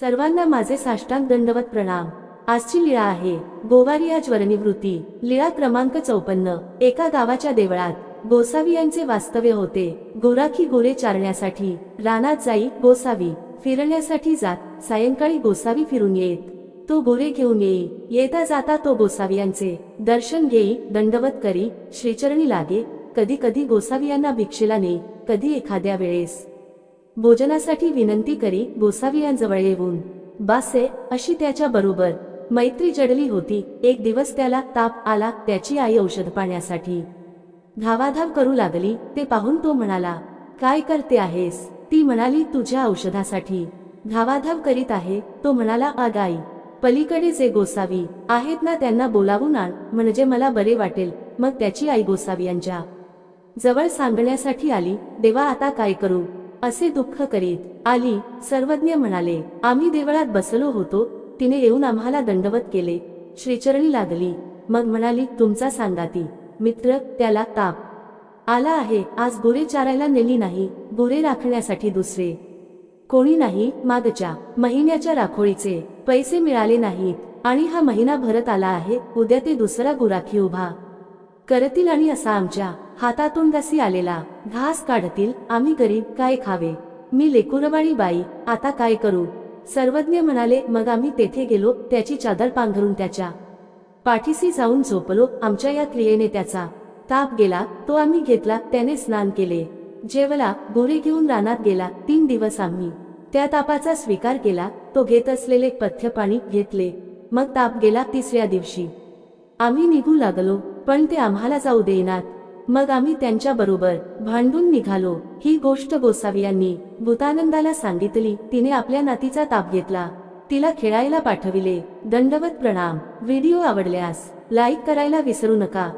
सर्वांना माझे साष्टांग दंडवत प्रणाम. आजची लीळा आहे. गोवारी आज वरनिवृत्ती लीळा क्रमांक चौपन्न. एका गावाच्या देवळात. गोसावी यांचे वास्तव्य होते. गोराखी गोरे चारण्यासाठी. रानात जाई गोसावी. फिरण्यासाठी जात. सायंकाळी गोसावी फिरून येत. तो गोरे घेऊन येई. येता जाता तो गोसावी यांचे. दर्शन घेई दंडवत करी. श्रीचरणी लागे. कधी कधी गोसावी यांना भिक्षेला नेई. कधी एखाद्या वेळेस. भोजनासाठी विनंती करी गोसावियांजवळ येऊन. बासे अशी त्याच्या बरोबर. मैत्री जडली होती. एक दिवस त्याला ताप आला त्याची आई औषध पाण्यासाठी. धावाधाव करू लागली ते पाहून तो म्हणाला काय करते आहेस? ती म्हणाली तुझ्या औषधासाठी. धावाधाव करीत आहे तो म्हणाला आग आई पलीकडे जे गोसावी आहेत ना त्यांना बोलावून आण म्हणजे मला बरे वाटेल. मग त्याची आई गोसावी यांच्या जवळ सांगण्यासाठी आली देवा आता काय करू? असे दुःख करीत आली. सर्वज्ञ म्हणाले आम्ही देवळात बसलो होतो. तिने येऊन आम्हाला दंडवत केले. श्रीचरणी लागली. मग म्हणाली तुमचा सांगाती. मित्र त्याला ताप. आला आहे. आज गोरे चारायला नेली नाही. गोरे राखण्यासाठी दुसरे कोणी नाही. मागच्या महिन्याच्या राखोळीचे पैसे मिळाले नाहीत. आणि हा महिना भरत आला आहे. उद्या ते दुसरा गुराखी उभा करतील आणि असा आमच्या हातातून दसी आलेला. घास काढतील आम्ही गरीब काय खावे? मी लेकुरवाणी बाई आता काय करू? सर्वज्ञ म्हणाले मग आम्ही तेथे गेलो त्याची चादर पांघरून त्याच्या पाठीशी जाऊन झोपलो आमच्या या क्रियेने त्याचा ताप गेला तो आम्ही घेतला त्याने स्नान केले. जेवला गोरे घेऊन रानात गेला तीन दिवस आम्ही त्या तापाचा स्वीकार केला तो घेत असलेले पथ्य पाणी घेतले. मग ताप गेला तिसऱ्या दिवशी. आम्ही निघू लागलो पण ते आम्हाला जाऊ देणार मग आम्ही त्यांच्याबरोबर भांडून निघालो. ही गोष्ट गोसावी यांनी भूतानंदाला सांगितली. तिने आपल्या नातीचा ताप घेतला. तिला खेळायला पाठविले. दंडवत प्रणाम. व्हिडिओ आवडल्यास लाईक करायला विसरू नका.